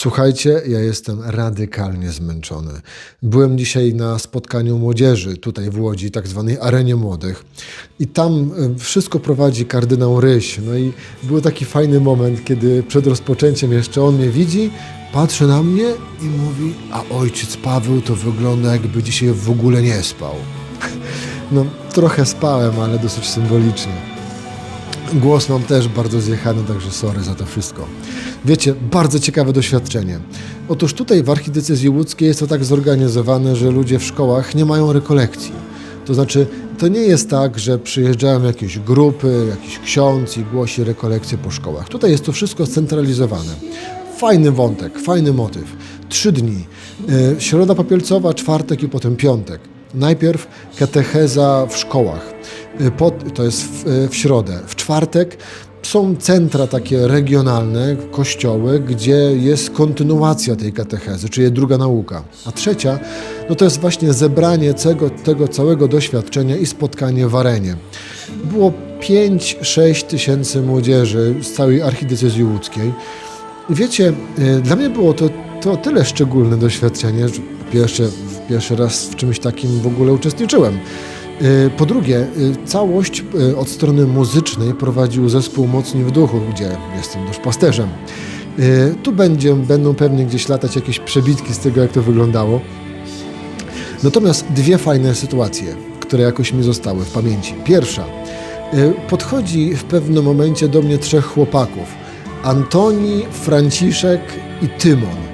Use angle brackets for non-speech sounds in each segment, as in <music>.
Słuchajcie, ja jestem radykalnie zmęczony. Byłem dzisiaj na spotkaniu młodzieży tutaj w Łodzi, tak zwanej arenie młodych. I tam e, wszystko prowadzi kardynał Ryś. No i był taki fajny moment, kiedy przed rozpoczęciem jeszcze on mnie widzi, patrzy na mnie i mówi, a ojciec Paweł to wygląda jakby dzisiaj w ogóle nie spał. <laughs> No trochę spałem, ale dosyć symbolicznie. Głos mam też bardzo zjechany, także sorry za to wszystko. Wiecie, bardzo ciekawe doświadczenie. Otóż tutaj w archidiecezji łódzkiej jest to tak zorganizowane, że ludzie w szkołach nie mają rekolekcji. To znaczy, to nie jest tak, że przyjeżdżają jakieś grupy, jakiś ksiądz i głosi rekolekcje po szkołach. Tutaj jest to wszystko scentralizowane. Fajny wątek, fajny motyw. Trzy dni. Yy, Środa popielcowa, czwartek i potem piątek. Najpierw katecheza w szkołach. Y, to jest w, y, w środę. W czwartek są centra takie regionalne, kościoły, gdzie jest kontynuacja tej katechezy, czyli druga nauka. A trzecia, no to jest właśnie zebranie tego, tego całego doświadczenia i spotkanie w arenie. Było 5-6 tysięcy młodzieży z całej archidiecezji łódzkiej. I wiecie, y, dla mnie było to, to tyle szczególne doświadczenie, że pierwszy, pierwszy raz w czymś takim w ogóle uczestniczyłem. Y, Po drugie, y, całość y, od strony muzycznej prowadził zespół Mocni w Duchu, gdzie jestem też pasterzem. Y, Tu będzie, będą pewnie gdzieś latać jakieś przebitki z tego, jak to wyglądało. Natomiast dwie fajne sytuacje, które jakoś mi zostały w pamięci. Pierwsza. Podchodzi w pewnym momencie do mnie trzech chłopaków. Antoni, Franciszek i Tymon.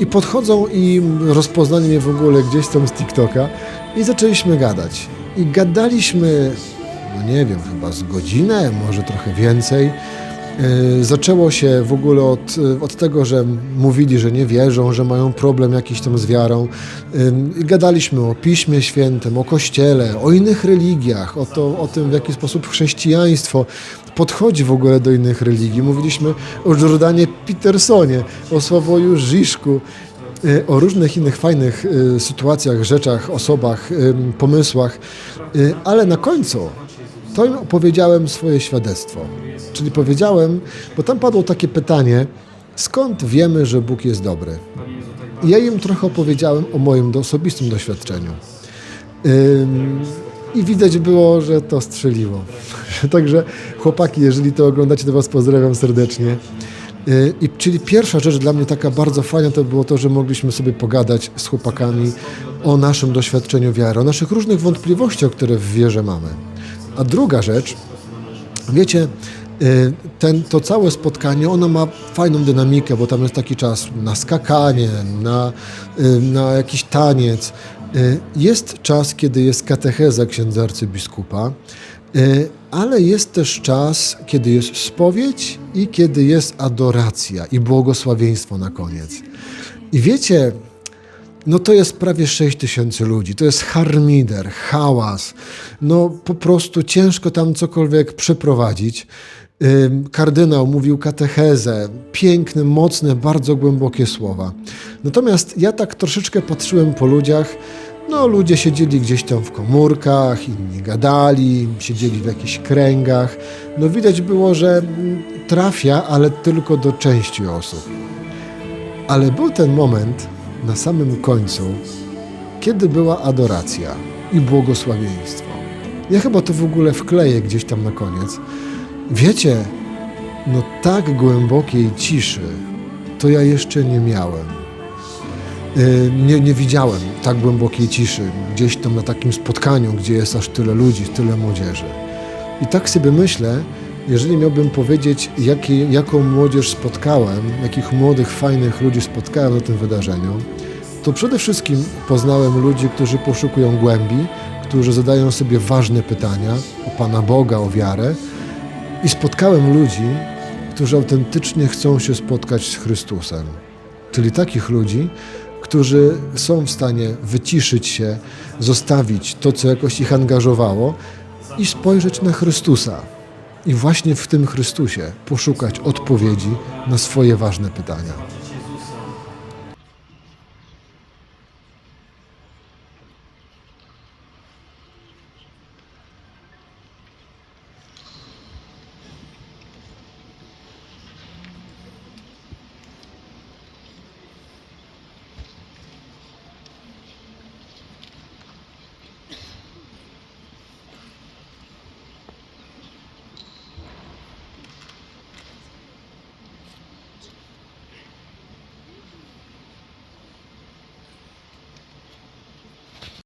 I podchodzą i rozpoznali mnie w ogóle gdzieś tam z TikToka i zaczęliśmy gadać. I gadaliśmy, no nie wiem, chyba z godzinę, może trochę więcej. Y, Zaczęło się w ogóle od, od tego, że mówili, że nie wierzą, że mają problem jakiś tam z wiarą. Y, Gadaliśmy o Piśmie Świętym, o Kościele, o innych religiach, o, to, o tym, w jaki sposób chrześcijaństwo podchodzi w ogóle do innych religii. Mówiliśmy o Jordanie Petersonie, o Sławoju Żiszku, y, o różnych innych fajnych y, sytuacjach, rzeczach, osobach, y, pomysłach, ale na końcu to im opowiedziałem swoje świadectwo. Czyli powiedziałem, bo tam padło takie pytanie, skąd wiemy, że Bóg jest dobry? I ja im trochę opowiedziałem o moim osobistym doświadczeniu. I widać było, że to strzeliło. <laughs> Także chłopaki, jeżeli to oglądacie, to Was pozdrawiam serdecznie. Yy, I czyli pierwsza rzecz dla mnie taka bardzo fajna to było to, że mogliśmy sobie pogadać z chłopakami o naszym doświadczeniu wiary, o naszych różnych wątpliwościach, które w wierze mamy. A druga rzecz, Wiecie, y, ten, to całe spotkanie, ono ma fajną dynamikę, bo tam jest taki czas na skakanie, na, y, na jakiś taniec. Y, Jest czas, kiedy jest katecheza księdza arcybiskupa, y, ale jest też czas, kiedy jest spowiedź i kiedy jest adoracja i błogosławieństwo na koniec. I wiecie, no to jest prawie 6 tysięcy ludzi, to jest harmider, hałas, no po prostu ciężko tam cokolwiek przeprowadzić. Kardynał mówił katechezę, piękne, mocne, bardzo głębokie słowa. Natomiast ja tak troszeczkę patrzyłem po ludziach, no ludzie siedzieli gdzieś tam w komórkach, inni gadali, siedzieli w jakichś kręgach. No widać było, że mm, trafia, ale tylko do części osób. Ale był ten moment na samym końcu, kiedy była adoracja i błogosławieństwo. Ja chyba to w ogóle wkleję gdzieś tam na koniec. Wiecie, no tak głębokiej ciszy to ja jeszcze nie miałem. Yy, Nie, nie widziałem tak głębokiej ciszy gdzieś tam na takim spotkaniu, gdzie jest aż tyle ludzi, tyle młodzieży. I tak sobie myślę, jeżeli miałbym powiedzieć, jakie, jaką młodzież spotkałem, jakich młodych, fajnych ludzi spotkałem na tym wydarzeniu, to przede wszystkim poznałem ludzi, którzy poszukują głębi, którzy zadają sobie ważne pytania o Pana Boga, o wiarę i spotkałem ludzi, którzy autentycznie chcą się spotkać z Chrystusem. Czyli takich ludzi, którzy są w stanie wyciszyć się, zostawić to, co jakoś ich angażowało i spojrzeć na Chrystusa. I właśnie w tym Chrystusie poszukać odpowiedzi na swoje ważne pytania.